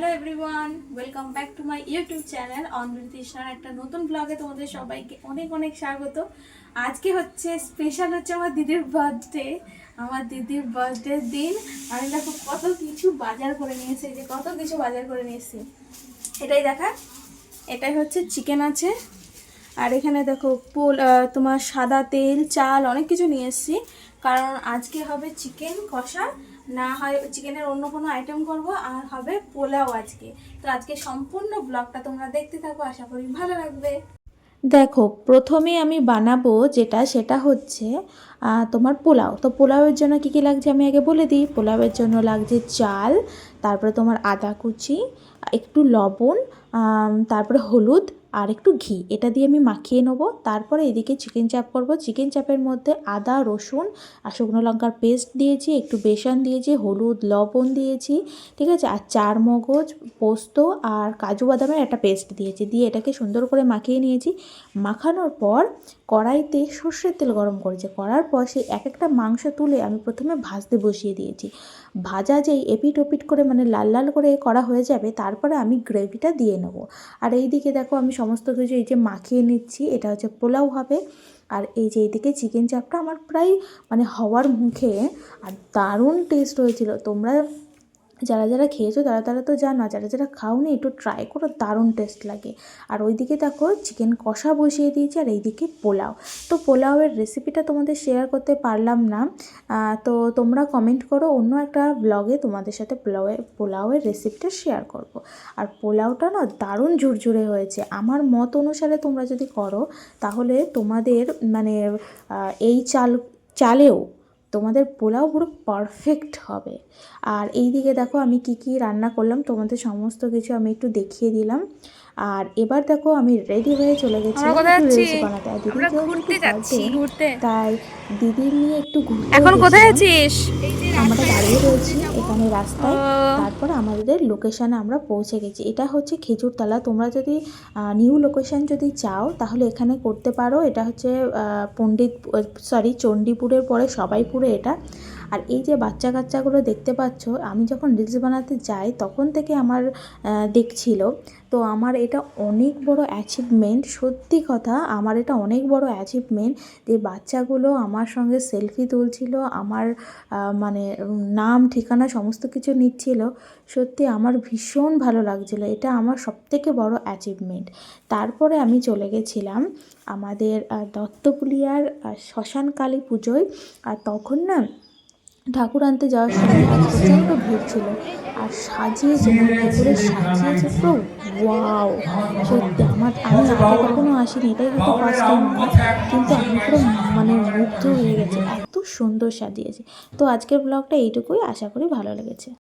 Hello everyone welcome back to my YouTube channel Andhra তৃষ্ণার একটা নতুন ব্লগে তোমাদের সবাইকে অনেক অনেক স্বাগত। আজকে হচ্ছে স্পেশাল হচ্ছে আমার দিদির বার্থডে আমার দিদির বার্থডের দিন। আমি দেখো কত কিছু বাজার করে নিয়েছি যে কত কিছু বাজার করে নিয়েছি এটাই দেখা এটাই হচ্ছে চিকেন আছে। আর এখানে দেখো পোল তোমার সাদা তেল, চাল, অনেক কিছু নিয়ে এসেছি। কারণ আজকে হবে চিকেন কষা, না হয় চিকেনের অন্য কোনো আইটেম করব, আর হবে পোলাও আজকে। তো আজকে সম্পূর্ণ ব্লগটা তোমরা দেখতে থাকো, আশা করি ভালো লাগবে। দেখো, প্রথমে আমি বানাবো যেটা, সেটা হচ্ছে তোমার পোলাও। তো পোলাওয়ের জন্য কী কী লাগছে আমি আগে বলে দিই। পোলাওয়ের জন্য লাগছে চাল, তারপরে তোমার আদা কুচি, একটু লবণ তারপরে হলুদ আর একটু ঘি, এটা দিয়ে আমি মাখিয়ে নেব। তারপরে এদিকে চিকেন চাপ করব। চিকেন চাপের মধ্যে আদা, রসুন আর শুকনো লঙ্কার পেস্ট দিয়েছি, একটু বেসন দিয়েছি, হলুদ, লবণ দিয়েছি, ঠিক আছে? আর চার মগজ পোস্ত আর কাজু বাদামের একটা পেস্ট দিয়েছি, দিয়ে এটাকে সুন্দর করে মাখিয়ে নিয়েছি। মাখানোর পর কড়াইতে সর্ষের তেল গরম করেছে। করার পর সেই এক একটা মাংস তুলে আমি প্রথমে ভাজতে বসিয়ে দিয়েছি। ভাজা যেই এপিট ওপিট করে মানে লাল লাল করে করা হয়ে যাবে, তারপরে আমি গ্রেভিটা দিয়ে নেব। আর এই দিকে দেখো আমি সমস্ত কিছু এই যে মাখিয়ে নিচ্ছি, এটা হচ্ছে পোলাও হবে। আর এই যে এইদিকে চিকেন চাপটা আমার প্রায় মানে হওয়ার মুখে, আর দারুণ টেস্ট হয়েছিল। তোমরা যারা যারা খেয়েছো, তারা তারা তো জানো যারা যারা খাওনি, একটু ট্রাই করো, দারুণ টেস্ট লাগে। আর ওইদিকে দেখো চিকেন কষা বসিয়ে দিয়েছি, আর এইদিকে পোলাও। তো পোলাওয়ের রেসিপিটা তোমাদের শেয়ার করতে পারলাম না। তো তোমরা কমেন্ট করো, অন্য একটা ব্লগে তোমাদের সাথে পোলাওয়ের পোলাওয়ের রেসিপিটা শেয়ার করব। আর পোলাওটা না দারুণ ঝুরঝুরে হয়েছে। আমার মত অনুসারে তোমরা যদি করো, তাহলে তোমাদের মানে এই চাল, চালেও তোমাদের পোলাও পুরো পারফেক্ট হবে। আর এই দিকে দেখো আমি কি কি রান্না করলাম, তোমাদের সমস্ত কিছু আমি একটু দেখিয়ে দিলাম। আর এবার দেখো আমি রেডি হয়ে চলে গেছি বানাতে। আর ঘুরতে যাচ্ছি। ঘুরতে। তাই দিদির নিয়ে একটু ঘুরতে এখন কোথায় আছিস? আমরা দাঁড়িয়ে রয়েছি এখানে রাস্তায়। তারপর আমাদের লোকেশানে আমরা পৌঁছে গেছি। এটা হচ্ছে খেজুরতলা। তোমরা যদি নিউ লোকেশান যদি চাও তাহলে এখানে করতে পারো। এটা হচ্ছে পণ্ডিত সরি চণ্ডীপুরের পরে সবাইপুরে এটা। আর এই যে বাচ্চা কাচ্চাগুলো দেখতে পাচ্ছ, আমি যখন রিলস বানাতে যাই, তখন থেকে আমার দেখছিল। তো আমার এটা অনেক বড় অ্যাচিভমেন্ট সত্যি কথা, আমার এটা অনেক বড় অ্যাচিভমেন্ট যে বাচ্চাগুলো আমার সঙ্গে সেলফি তুলছিল, আমার মানে নাম, ঠিকানা, সমস্ত কিছু নিচ্ছিল। সত্যি আমার ভীষণ ভালো লাগছিল, এটা আমার সবথেকে বড় অ্যাচিভমেন্ট তারপরে আমি চলে গেছিলাম আমাদের দত্তপুলিয়ার শ্মশান কালী পুজোয়। আর তখন না ঠাকুর আনতে যাওয়ার সময় প্রচণ্ড ভিড় ছিল। আর সাজিয়েছে মানে ভেতরে সাজিয়েছে তো ওয়াও! সত্যি, আমার, আমি আগে কখনো আসিনি, এটাই হয়তো ফার্স্ট টাইম কিন্তু আমি পুরো মানে মুগ্ধ হয়ে গেছে, এত সুন্দর সাজিয়েছে। তো আজকের ব্লগটা এইটুকুই, আশা করি ভালো লেগেছে।